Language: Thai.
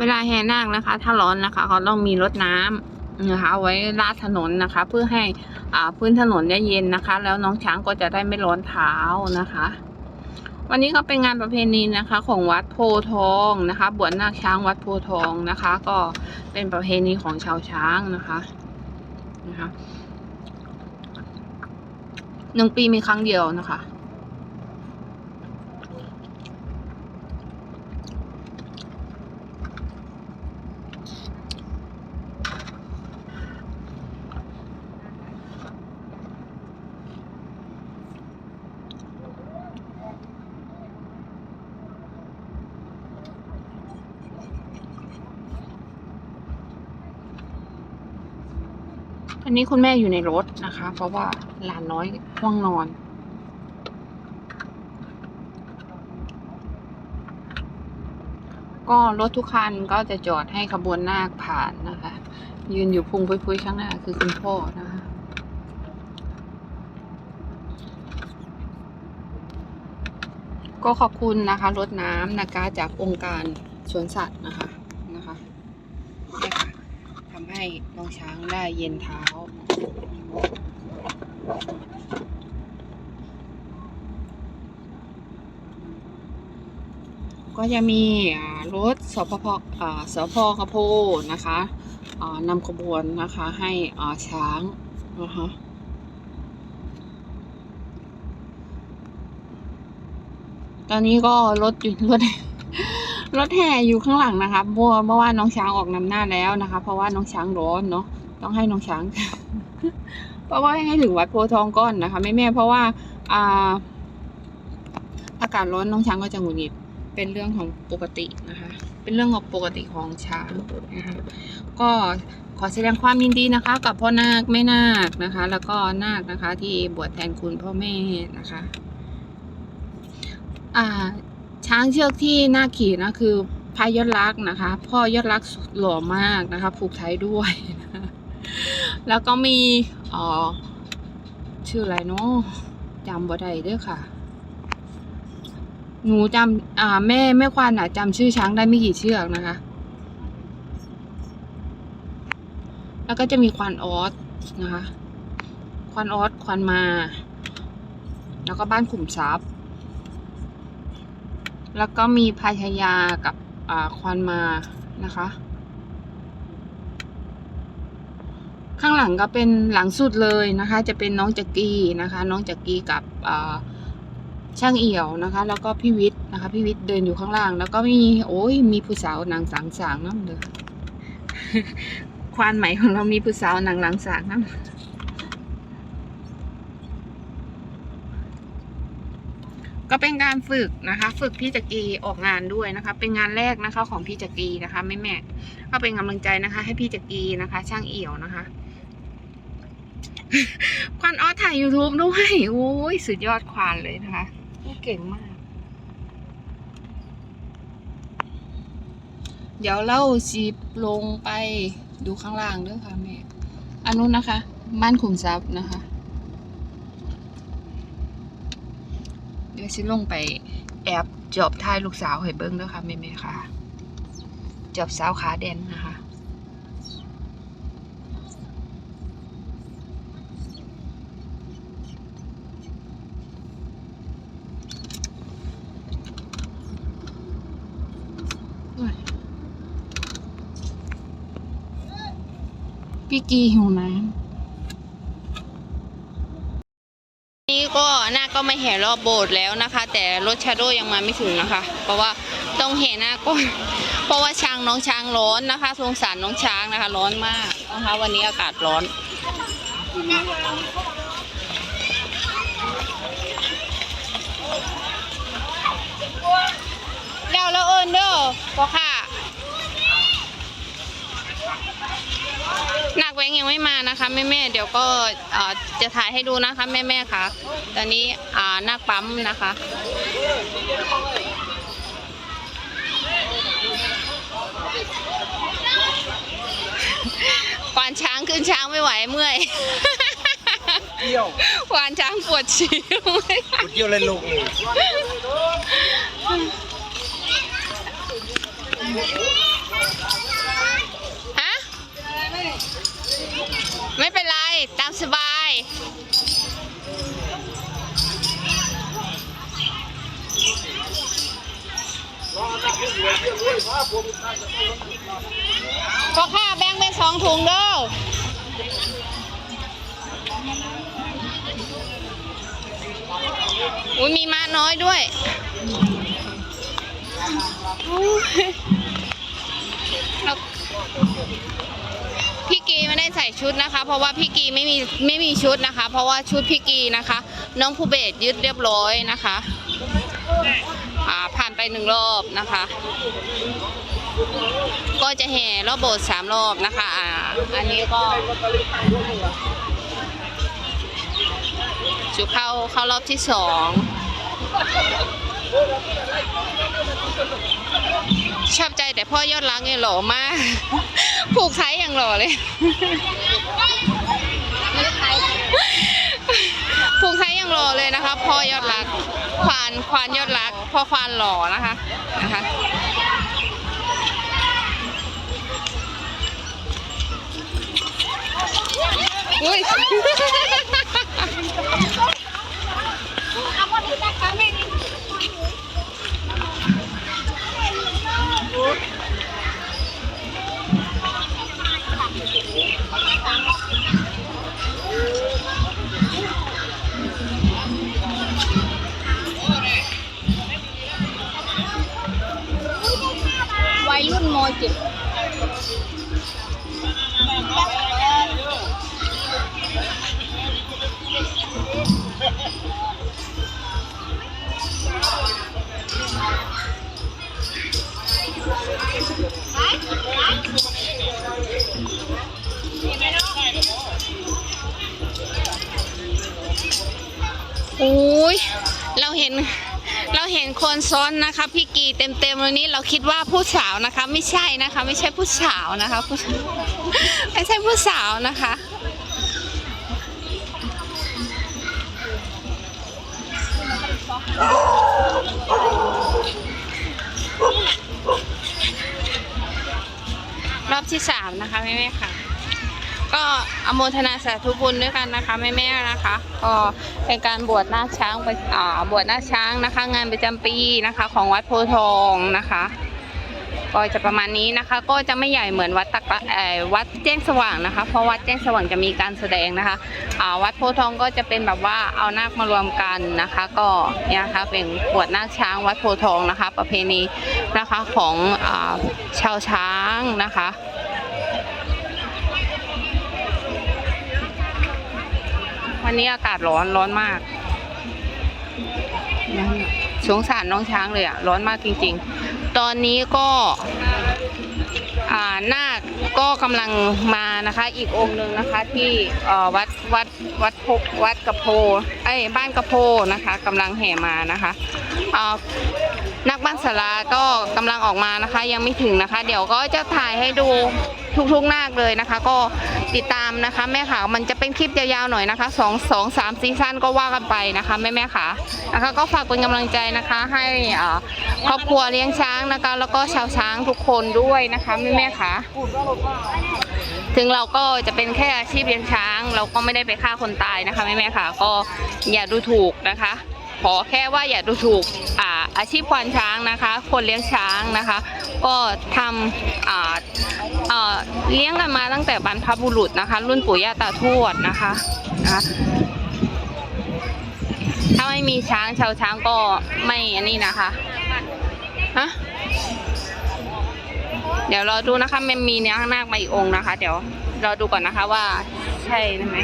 เวลาแห่นาคนะคะ ถ้าร้อนนะคะ เขาต้องมีรถน้ำนะคะไว้ลาดถนนนะคะ เพื่อให้อ่าพื้นถนนเนี่ยเย็นนะคะ แล้วน้องช้างก็จะได้ไม่ร้อนเท้านะคะ วันนี้ก็เป็นงานประเพณีนะคะ ของวัดโพทองนะคะ บวชนาคช้างวัดโพทองนะคะ ก็เป็นประเพณีของชาวช้างนะคะนะคะหนึ่งปีมีครั้งเดียวนะคะ อันนี้คุณแม่อยู่ในรถนะคะ เพราะว่าหลานน้อยห่วงนอน ก็รถทุกคันก็จะจอดให้ขบวนนาคผ่านนะคะ ยืนอยู่พุงพุยๆข้างหน้าคือคุณพ่อนะคะ ก็ขอบคุณนะคะรถน้ำนะคะจากองค์การสวนสัตว์นะคะนะคะนี่ค่ะทำให้น้องช้างได้เย็นเท้า ก็จะมีรถสพพสพกระโพนะคะนำขบวนนะคะให้ช้างนะคะตอนนี้ก็รถอยู่รถรถแห่อยู่ข้างหลังนะคะเพราะว่าเมื่อวานน้องช้างออกนำหน้าแล้วนะคะ เพราะว่าน้องช้างร้อนเนาะต้องให้น้องช้าง เพราะว่าให้ถึงวัดโพทองก่อนนะคะแม่แม่ๆเพราะว่า อ่า อากาศร้อนน้องช้างก็จะหงุดหงิด เป็นเรื่องของปกตินะคะ เป็นเรื่องของปกติของช้างนะคะก็ขอแสดงความยินดีนะคะ กับพ่อนาคแม่นาคนะคะ แล้วก็นาคนะคะ ที่บวชแทนคุณพ่อแม่นะคะ อ่า ช้างเชือกที่นาขี่นะคือพายยศรักนะคะ พ่อยศรักหล่อมากนะคะผูกไทยด้วยนะแล้วก็มีอ่อชื่ออะไรเนาะจำบ่ได้เด้อค่ะ หนูจำอ่าแม่แม่ควานอะจำชื่อช้างได้ไม่กี่เชือกนะคะ แล้วก็จะมีควานออสนะคะ ควานออสควานมา แล้วก็บ้านขุมทรัพย์ แล้วก็มีพายายากับอ่าควานมานะคะ ข้างหลังก็เป็นหลังสุดเลยนะคะ จะเป็นน้องจักรีนะคะ น้องจักรีกับอ่า ช่างเอี่ยวนะคะ แล้วก็พี่วิทย์นะคะ พี่วิทย์เดินอยู่ข้างล่าง แล้วก็มีโอ้ยมีผู้สาวนางสางสางน้ำเด้อควานไหมของเรามีผู้สาวนางหลังสางน้ำก็เป็นการฝึกนะคะ ฝึกพี่จักรีออกงานด้วยนะคะ เป็นงานแรกนะคะของพี่จักรีนะคะแม่แม่ก็เป็นกำลังใจนะคะ ให้พี่จักรีนะคะ ช่างเอี่ยวนะคะควานออถ่าย YouTube ด้วยโอ้ยสุดยอดควานเลยนะคะ เก่งมาก เดี๋ยวเล่าจีบลงไปดูข้างล่างด้วยค่ะแม่ อันนู้นนะคะบ้านขุมทรัพย์นะคะ เดี๋ยวชิลงไปแอบจอบท้ายลูกสาวให้เบิ้งด้วยค่ะแม่แม่ๆค่ะ จอบสาวขาแดนนะคะ พี่กีหิวน้ำนี่ก็หน้าก็ไม่แห่รอบโบสถ์แล้วนะคะ แต่รถชาโดยังมาไม่ถึงนะคะ เพราะว่าต้องแห่หน้าก่อนเพราะว่าช้างน้องช้างร้อนนะคะสงสารน้องช้างนะคะ ร้อนมากนะคะ วันนี้อากาศร้อนเดี๋ยวแล้วเอินเด้อพ่อค่ะ หนักแวงยังไม่มานะคะแม่แม่ๆเดี๋ยวก็เอ่อจะถ่ายให้ดูนะคะแม่แม่ๆค่ะ ตอนนี้อ่านาคปั๊มนะคะควานช้างขึ้นช้างไม่ไหวเมื่อยเที่ยวควานช้างปวดฉี่เมื่อยกูเที่ยวเลยลง พอข้าแบ่งเป็นสองถุงเด้ออุ้ยมีม้าน้อยด้วยพี่กีไม่ได้ใส่ชุดนะคะ เพราะว่าพี่กีไม่มีไม่มีชุดนะคะ เพราะว่าชุดพี่กีนะคะ น้องภูเบศยึดเรียบร้อยนะคะอ่าผ่าน ไปหนึ่งรอบนะคะ ก็จะแห่รอบโบสถ์สามรอบนะคะอ่าอันนี้ก็จุเข้าเข้ารอบที่สองชอบใจแต่พ่อยอดรักเนี่ยหล่อมาก ผูกไทยอย่างหล่อเลย ผูกไทยอย่างหล่อเลยนะคะ พ่อยอดรักควานควานยอดรักพ่อควานหล่อนะคะนะคะอุ้ย ยรุ่นโมจิโอ้ย เราเห็น คนซ้อนนะคะ พี่กีเต็มเต็มๆเลยนี้เราคิดว่าผู้สาวนะคะ ไม่ใช่นะคะ ไม่ใช่ผู้สาวนะคะผู้ไม่ใช่ผู้สาวนะคะรอบที่สามนะคะแม่ๆค่ะ ก็อโมทนาสาธุบุญด้วยกันนะคะแม่ๆนะคะก็เป็นการบวชหน้าช้างไปอ่าบวชหน้าช้างนะคะ งานประจำปีนะคะ ของวัดโพธิ์ทองนะคะ ก็จะประมาณนี้นะคะ ก็จะไม่ใหญ่เหมือนวัดตะกะเออวัดแจ้งสว่างนะคะ เพราะวัดแจ้งสว่างจะมีการแสดงนะคะอ่าวัดโพธิ์ทองก็จะเป็นแบบว่าเอานาคมารวมกันนะคะ ก็เนี่ยนะคะเป็นบวชนาช้างวัดโพธิ์ทองนะคะ ประเพณีนะคะของอาชาวช้างนะคะ วันนี้อากาศร้อนร้อนมาก สงสารน้องช้างเลยอะร้อนมากจริง ๆ ตอนนี้ก็อ่านาคก็กำลังมานะคะอีกองค์หนึ่งนะคะที่วัดวัดวัดโพวัดกระโพไอ้บ้านกระโพนะคะกำลังแห่มานะคะนักบ้านสาราก็กำลังออกมานะคะ ยังไม่ถึงนะคะ เดี๋ยวก็จะถ่ายให้ดูทุกๆนาคเลยนะคะ ก็ ติดตามนะคะ แม่ค่ะมันจะเป็นคลิปยาวๆหน่อยนะคะสองสองสามซีซั่นก็ว่ากันไปนะคะแม่แม่ค่ะนะคะ ก็ฝากเป็นกำลังใจนะคะ ให้ครอบครัวเลี้ยงช้างนะคะ แล้วก็ชาวช้างทุกคนด้วยนะคะแม่แม่ค่ะถึงเราก็จะเป็นแค่อาชีพเลี้ยงช้าง เราก็ไม่ได้ไปฆ่าคนตายนะคะแม่แม่ค่ะก็อย่าดูถูกนะคะ ขอแค่ว่าอย่าดูถูกอาอาชีพควานช้างนะคะ คนเลี้ยงช้างนะคะ ก็ทำเลี้ยงกันมาตั้งแต่บรรพบุรุษนะคะ รุ่นปู่ย่าตาทวดนะคะนะคะถ้าไม่มีช้างชาวช้างก็ไม่อันนี้นะคะฮะเดี๋ยวรอดูนะคะมันมีเนื้อข้างหน้ามาอีกองนะคะ เดี๋ยวรอดูก่อนนะคะว่าใช่ไหม